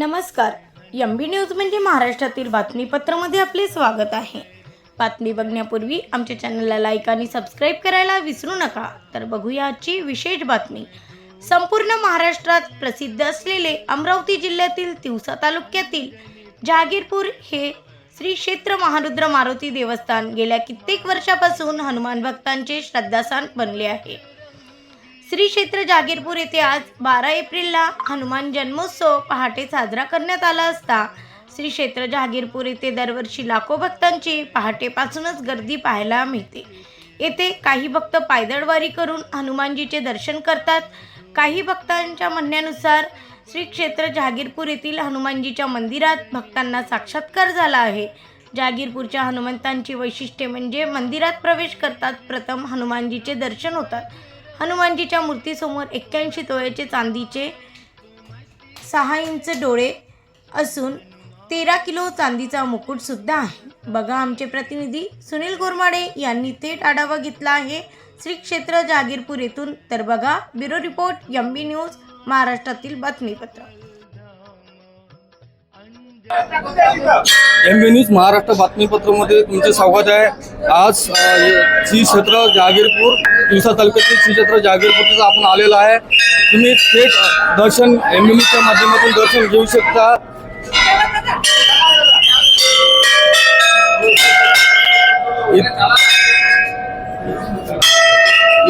नमस्कार. M B news म्हणजे महाराष्ट्रातील बातमीपत्रामध्ये आपले स्वागत आहे. बातमी बघण्यापूर्वी आमच्या चॅनलला लाईक आणि सबस्क्राईब करायला विसरू नका. तर बघूया आजची विशेष बातमी. संपूर्ण महाराष्ट्रात प्रसिद्ध असलेले अमरावती जिल्ह्यातील तिवसा तालुक्यातील जहागीरपूर हे श्री क्षेत्र महारुद्र मारुती देवस्थान गेल्या कित्येक वर्षापासून हनुमान भक्तांचे श्रद्धास्थान बनले आहे. श्री क्षेत्र जागीरपूर येथे आज बारा एप्रिलला हनुमान जन्मोत्सव पहाटे साजरा करण्यात आला असता. श्री क्षेत्र जहागीरपूर येथे दरवर्षी लाखो भक्तांची पहाटेपासूनच गर्दी पाहायला मिळते. येथे काही भक्त पायदळवारी करून हनुमानजीचे दर्शन करतात. काही भक्तांच्या म्हणण्यानुसार श्री क्षेत्र जहागीरपूर येथील हनुमानजीच्या मंदिरात भक्तांना साक्षात्कार झाला आहे. जहागीरपूरच्या हनुमंतांची वैशिष्ट्ये म्हणजे मंदिरात प्रवेश करतात प्रथम हनुमानजीचे दर्शन होतात. हनुमानजीच्या मूर्तीसमोर एक्क्याऐंशी तोळ्याचे चांदीचे सहा इंच डोळे असून तेरा किलो चांदीचा मुकुटसुद्धा आहे. बघा आमचे प्रतिनिधी सुनील गोरमाडे यांनी थेट आढावा घेतला आहे श्री क्षेत्र जहागीरपूर येथून. तर बघा bureau report M B news महाराष्ट्रातील बातमीपत्र. एम बी न्यूज महाराष्ट्र बातमीपत्रामध्ये तुमचे स्वागत आहे. आज श्री क्षेत्र जहागीरपूर दिवसा तालुक्यातील श्री क्षेत्र जहागीरपूरचं आपण आलेलो आहे. तुम्ही थेट दर्शन एम बी न्यूजच्या माध्यमातून दर्शन घेऊ शकता.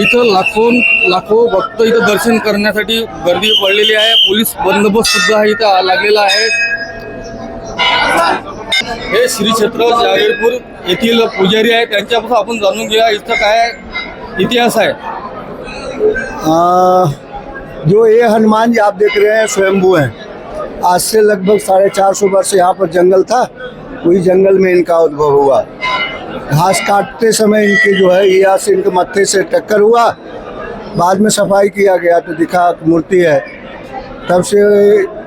इथं लाखो लाखो भक्त इथं दर्शन करण्यासाठी गर्दी पडलेली आहे. पोलीस बंदोबस्त सुद्धा इथं लागलेला आहे. हे श्री क्षेत्र जागीरपूर पुजारी आहे त्यांच्यापासून आपण जाणून इतिहास आ, जो ये हनुमान जी आप देख रहे हैं स्वयंभू हैं। आज से लगभग साढ़े चार सौ वर्ष यहाँ पर जंगल था वही जंगल में इनका उद्भव हुआ। घास काटते समय इनके जो है यहाँ से इनके मत्थे से टक्कर हुआ। बाद में सफ़ाई किया गया तो दिखा मूर्ति है। तब से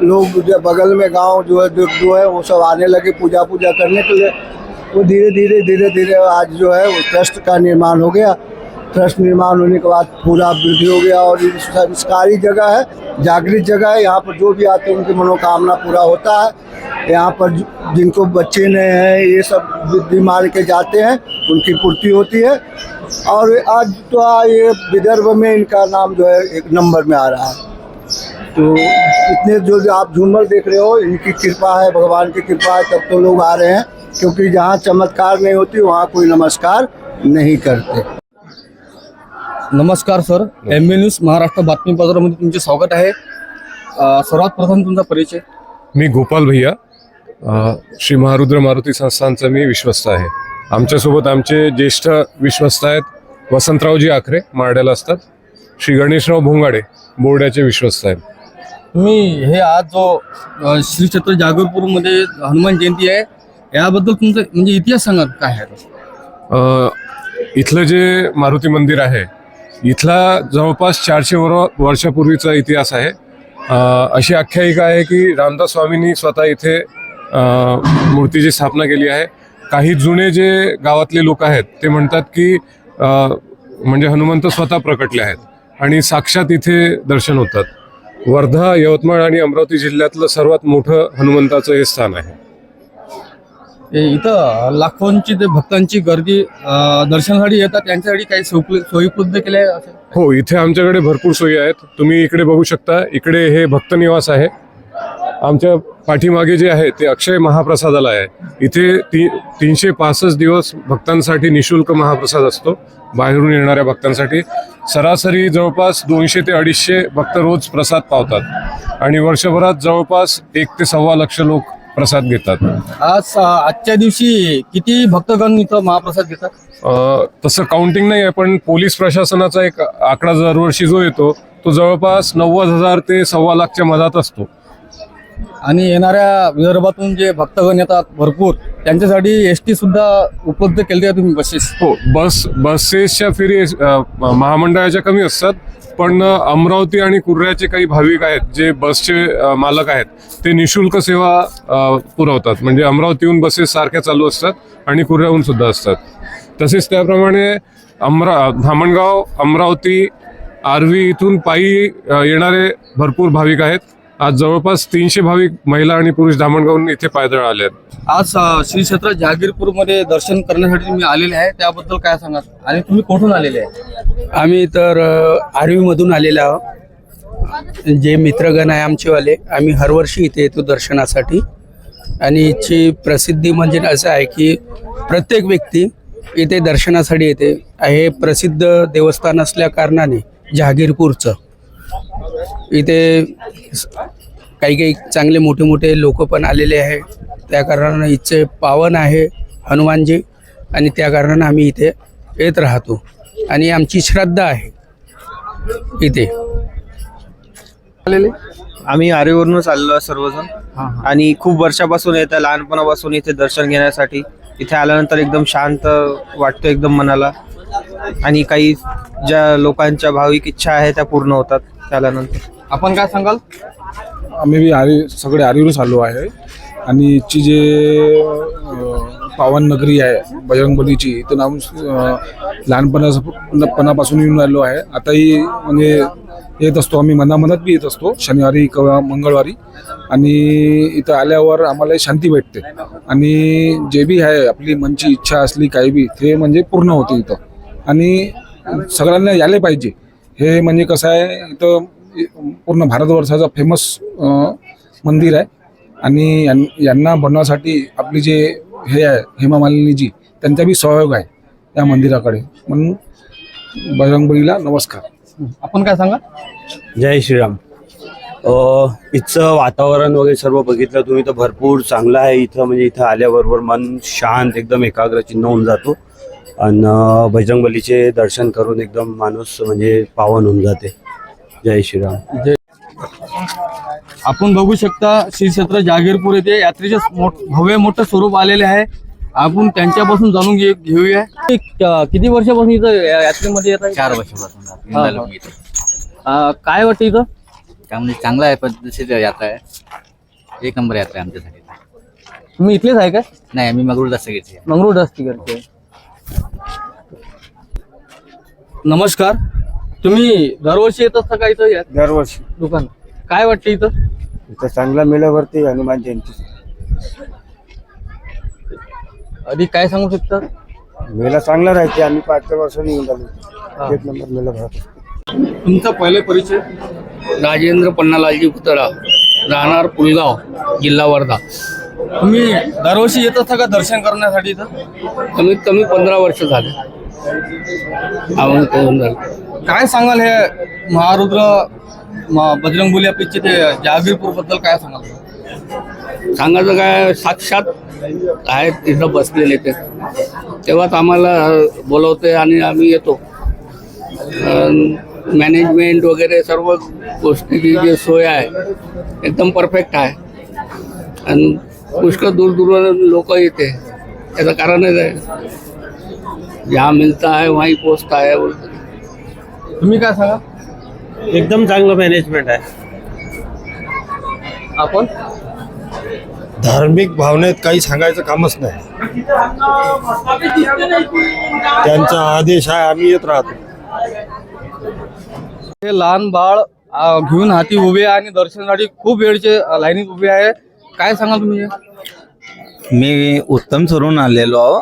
लोग जो बगल में गाँव जो है, जो जो है, वो सब आने लगे पूजा पूजा करने के लिए। वो धीरे धीरे धीरे धीरे आज जो है, वो ट्रस्ट का निर्माण हो गया। ट्रस्ट निर्माण होने के बाद पूरा वृद्धि हो गया और संस्कारी जगह है, जागृत जगह है। यहाँ पर जो भी आते हैं, उनकी मनोकामना पूरा होता है। यहाँ पर जिनको बच्चे नहीं हैं, ये सब मान के जाते हैं, उनकी पूर्ति होती है। और आज तो ये विदर्भ में इनका नाम जो है, एक नंबर में आ रहा है। तो इतने जो जो आप झूमर देख रहे हो इनकी कृपा है भगवान की कृपा है तब तो लोग आ रहे हैं क्योंकि जहाँ चमत्कार नहीं होती वहाँ कोई नमस्कार नहीं करते। नमस्कार sir. M B news Maharashtra बातमीपत्रामध्ये तुमचे स्वागत आहे. सर्वात प्रथम तुमचा परिचय. मी गोपाल भैया. अ, श्री महारुद्र मारुती संस्थानचा मी विश्वस्त आहे. आमच्यासोबत आमचे ज्येष्ठ विश्वस्त आहेत वसंतरावजी आखरे मारड्याला असतात. श्री गणेशराव भोंगाडे बोर्डाचे विश्वस्त आहेत. तुम्ही हे आज जो श्री क्षेत्र जागरपूरमध्ये हनुमान जयंती आहे याबद्दल तुमचं म्हणजे इतिहास सांगा काय आहे? इथलं जे मारुती मंदिर आहे इथला जवळपास चारशे वर वर्षापूर्वीचा इतिहास आहे. अशी आख्यायिका आहे की रामदास स्वामींनी स्वतः इथे मूर्तीची स्थापना केली आहे. काही जुने जे गावातले लोक आहेत ते म्हणतात की म्हणजे हनुमंत स्वतः प्रकटले आहेत आणि साक्षात इथे दर्शन होतात. वर्धा यवतमाळ आणि अमरावती जिल्ह्यातलं सर्वात मोठं हनुमंताचं हे स्थान आहे. इथं लाखोंची ते भक्तांची गर्दी दर्शनासाठी येतात. त्यांच्यासाठी काही सोयी उपलब्ध केल्या असं? हो इथे आमच्याकडे भरपूर सोयी आहेत. तुम्ही इकडे बघू शकता. इकडे हे भक्त निवास आहे. आमच्या पाठीमागे जे आहे ते अक्षय महाप्रसादालय आहे. इथे ती तीनशे पासष्ट दिवस भक्तांसाठी निशुल्क महाप्रसाद असतो. बाहेरून येणाऱ्या भक्तांसाठी. सरासरी जवळपास दोनशे ते अडीचशे भक्त रोज प्रसाद पावतात. आणि वर्षभरात जवळपास एक ते सव्वा लक्ष लोक प्रसाद घेतात. आज आजच्या दिवशी किती भक्तगण इथं महाप्रसाद घेतात? तसं काउंटिंग नाही आहे पण पोलीस प्रशासनाचा एक आकडा दरवर्षी जो येतो तो जवळपास नव्वद हजार ते सव्वा लाखच्या मधात असतो. आणि येणाऱ्या विदर्भातून जे भक्तगण येतात भरपूर त्यांच्यासाठी एस टी सुद्धा उपलब्ध केली आहे तुम्ही बसेस? हो बस बसेसच्या फेरी महामंडळाच्या कमी असतात पण अमरावती आणि कुर्ऱ्याचे काही भाविक आहेत जे बसचे मालक आहेत ते निशुल्क सेवा पुरवतात. म्हणजे अमरावतीहून बसेस सारख्या चालू असतात आणि कुर्ऱ्याहून सुद्धा असतात. तसेच त्याप्रमाणे अमरा धामणगाव अमरावती आर्वी इथून पायी येणारे भरपूर भाविक आहेत. आज जवळपास तीनशे भाविक महिला आणि पुरुष धामणगावून इथे पायदळ आले आहेत. आज श्री क्षेत्र जहागीरपूरमध्ये दर्शन करण्यासाठी तुम्ही आलेले आहे. त्याबद्दल काय सांगाल? आणि तुम्ही कुठून आलेले आहे? आम्ही तर आर्वीमधून आलेलो आहोत. जे मित्रगण आहे आमचेवाले आम्ही हरवर्षी इथे येतो दर्शनासाठी. आणि याची प्रसिद्धी म्हणजे असं आहे की प्रत्येक व्यक्ती इथे दर्शनासाठी येते. हे प्रसिद्ध देवस्थान असल्या कारणाने जहागीरपूरचं. इथे काही काही चांगले मोठे मोठे लोक पण आलेले आहे. त्या कारणानं इथचे पावन आहे हनुमानजी आणि त्या कारणानं आम्ही इथे येत राहतो. आणि आमची श्रद्धा आहे इथे. आम्ही आरेवरूनच आलेलो आहे सर्वजण. आणि खूप वर्षापासून येत आहे लहानपणापासून इथे दर्शन घेण्यासाठी. इथे आल्यानंतर एकदम शांत वाटतं एकदम मनाला. आणि काही ज्या लोकांच्या भाविक इच्छा आहे त्या पूर्ण होतात त्यानंतर. आपण काय सांगाल? आम्ही बी हरी सगळे आरीवरच आलो आहे. आणि इथची जे पावन नगरी आहे बजरंगबलीची इथं नाम अं, येऊन राहिलो आहे. आताही म्हणजे येत असतो आम्ही मनामनात बी येत असतो. शनिवारी किंवा मंगळवारी. आणि इथं आल्यावर आम्हाला शांती भेटते. आणि जे बी आहे आपली मनची इच्छा असली काही बी ते म्हणजे पूर्ण होते इथं. आणि सगळ्यांना यायला पाहिजे. हे म्हणजे कसं आहे इथं पूर्ण भारतवर्षाचा फेमस मंदिर आहे. आणि यां- यांना बनवासाठी आपली जे हे आहे हेमा मालिनीजी त्यांचा बी सहयोग आहे या मंदिराकडे. म्हणून बजरंगबलीला नमस्कार. आपण काय सांगा? जय श्रीराम. इथचं वातावरण वगैरे सर्व बघितलं तुम्ही तर भरपूर चांगलं आहे. इथं म्हणजे इथं आल्याबरोबर मन शांत एकदम एकाग्रचिन्ह होऊन जातो. आणि बजरंगबलीचे दर्शन करून एकदम माणूस म्हणजे पावन होऊन जाते. जय श्रीराम. आपण बघू शकता श्री क्षेत्र जागीरपूर येथे यात्रेचे भव्य मोठं स्वरूप आलेले आहे. आपण त्यांच्यापासून जाणून घे घेऊया. किती वर्षापासून इथं यात्रेमध्ये येत आहे? चार वर्षापासून हा, हा. अं, काय वाटतं इथं? त्यामुळे चांगला आहे पद्धतशीर यात्रा आहे. एक नंबर यात्रा आहे आमच्यासाठी. तुम्ही इथलेच आहे का नाही आम्ही मगरूळ दस्तगीरचे आहे. मंगळूर दस्ती करते नमस्कार. तुम्ही दरवर्षी येत असता का इथं या दरवर्षी. दुकान काय वाटतं इथं? इथं चांगला मेळा भरते हनुमान जयंती. अधिक काय सांगू शकता? मेळा चांगला राहते. आम्ही पाच वर्षांनी येऊन आलो. एक नंबर मेळा भरतो. तुमचा पहिले परिचय? राजेंद्र पन्नालालजी पुतळा राहणार पुलगाव जिल्हा वर्धा. तुम्ही दरवर्षी येत असता का दर्शन करण्यासाठी इथं? कमीत कमी पंधरा वर्ष झाले. झालं काय सांगाल हे महारुद्र म- बजरंगबली आपले ते जहागीरपूरबद्दल काय सांगाल? सांगायचं काय साक्षात आहेत तिथं बसलेले ते. तेव्हाच आम्हाला बोलवते आणि आम्ही येतो. मॅनेजमेंट वगैरे सर्व गोष्टीची जी सोय आहे एकदम परफेक्ट आहे. आणि पुष्कळ दूर दूरवरून लोक येते. त्याचं कारणच आहे. जहा मिलता है वहीं पोचता है बोलते तुम्ही काय सांगा एकदम चांगलं मॅनेजमेंट आहे आपण? धार्मिक भावनेत काही सांगायचं कामच नाही. त्यांचा आदेश आहे आम्ही येत राहतो. हे लहान बाळ अ, घेऊन हाती उभे आहे आणि दर्शनासाठी खूप वेळचे अ, लाईनीत उभे आहे. काय सांगाल तुम्ही? मी उत्तम सरून आलेलो आहो.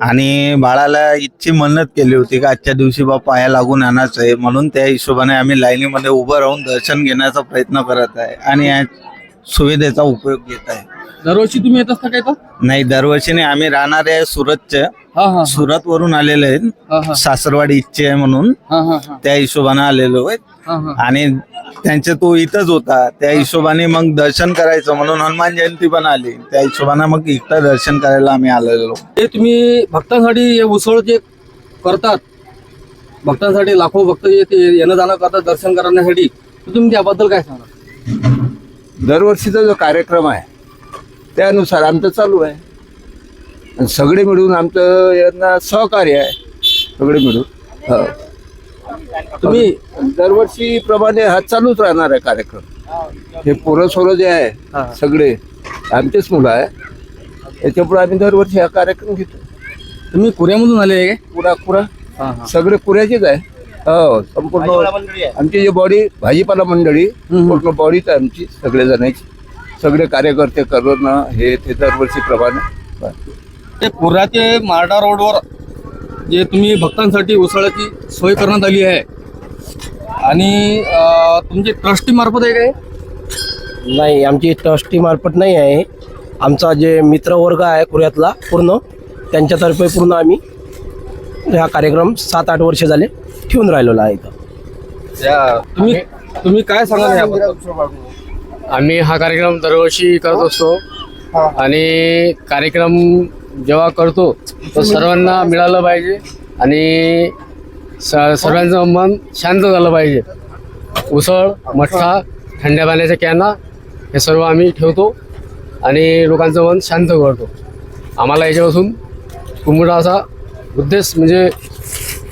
आणि बाळाला इतकी मन्नत केली होती की आजच्या दिवशी बा पाया लागून आणायचं आहे. म्हणून त्या हिशोबाने आम्ही लाईनीमध्ये उभं राहून दर्शन घेण्याचा प्रयत्न करत आहे आणि या सुविधेचा उपयोग घेत आहे. दरवर्षी तुम्ही येत असता का इथं? नाही दरवर्षी नाही. आम्ही राहणारे आहे सुरतचे. हा सुरत वरून आलेले हा, हा. आहेत सासरवाडी इच्छे आहे म्हणून. हा हा हा. त्या हिशोबाने आलेलो आहे. आणि त्यांचे तो इथंच होता. त्या हिशोबाने मग दर्शन करायचं म्हणून हनुमान जयंती पण आली. त्या हिशोबाने मग इकडं दर्शन करायला आम्ही आलेलो. ते तुम्ही भक्तांसाठी हे उसळ जे करतात भक्तांसाठी लाखो भक्त जे ते येणं जाणं करतात दर्शन करण्यासाठी तर तुम्ही त्याबद्दल काय सांगा दरवर्षीचा जो कार्यक्रम आहे त्यानुसार आमचं चालू आहे. आणि सगळे मिळून आमचं यांना सहकार्य आहे. सगळे मिळून. हो. तुम्ही दरवर्षी प्रमाणे हा चालूच राहणार आहे कार्यक्रम. हे पोरं सोरं जे आहे सगळे आमचेच मुलं आहे. त्याच्यापुढे आम्ही दरवर्षी हा कार्यक्रम घेतो. तुम्ही कुऱ्यामधून आले आहे पुरा पुरा का हा हा. सगळे पुऱ्याचेच आहे. हो संपूर्ण आमची जी बॉडी भाजीपाला मंडळी पूर्ण बॉडीच आहे आमची सगळे जणांची सगळे कार्यकर्ते करणं हे ते दरवर्षी प्रमाणे. ते पुरा ते मार्डा रोडवर जे तुम्ही भक्तांसाठी उसळाची सोय करण्यात आली आहे. आणि तुमची ट्रस्टी मार्फत आहे काय? नाही आमची ट्रस्टी मार्फत नाही आहे. आमचा जे मित्रवर्ग आहे कुऱ्यातला पूर्ण त्यांच्यातर्फे पूर्ण आम्ही हा कार्यक्रम सात आठ वर्ष झाले ठेवून राहिलेला आहे इथं. तुम्ही तुम्ही काय सांगाल याबद्दल आम्ही हा कार्यक्रम दरवर्षी करत असतो. आणि कार्यक्रम जेव्हा करतो तर सर्वांना मिळालं पाहिजे आणि स सर्वांचं मन शांत झालं पाहिजे. उसळ मठ्ठा थंड्या पाण्याच्या कॅना हे सर्व आम्ही ठेवतो आणि लोकांचं मन शांत करतो. आम्हाला याच्यापासून कुंभडा असा उद्देश म्हणजे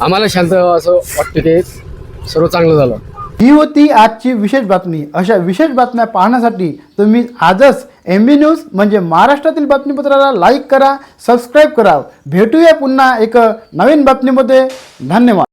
आम्हाला शांत असं वाटतं ते सर्व चांगलं झालं. ही होती आजची विशेष बातमी. अशा विशेष बातम्या पाहण्यासाठी तुम्ही आजच एम बी न्यूज म्हणजे महाराष्ट्रातील बातमीपत्राला लाईक करा सबस्क्राईब करा. भेटूया पुन्हा एक नवीन बातमीमध्ये. धन्यवाद.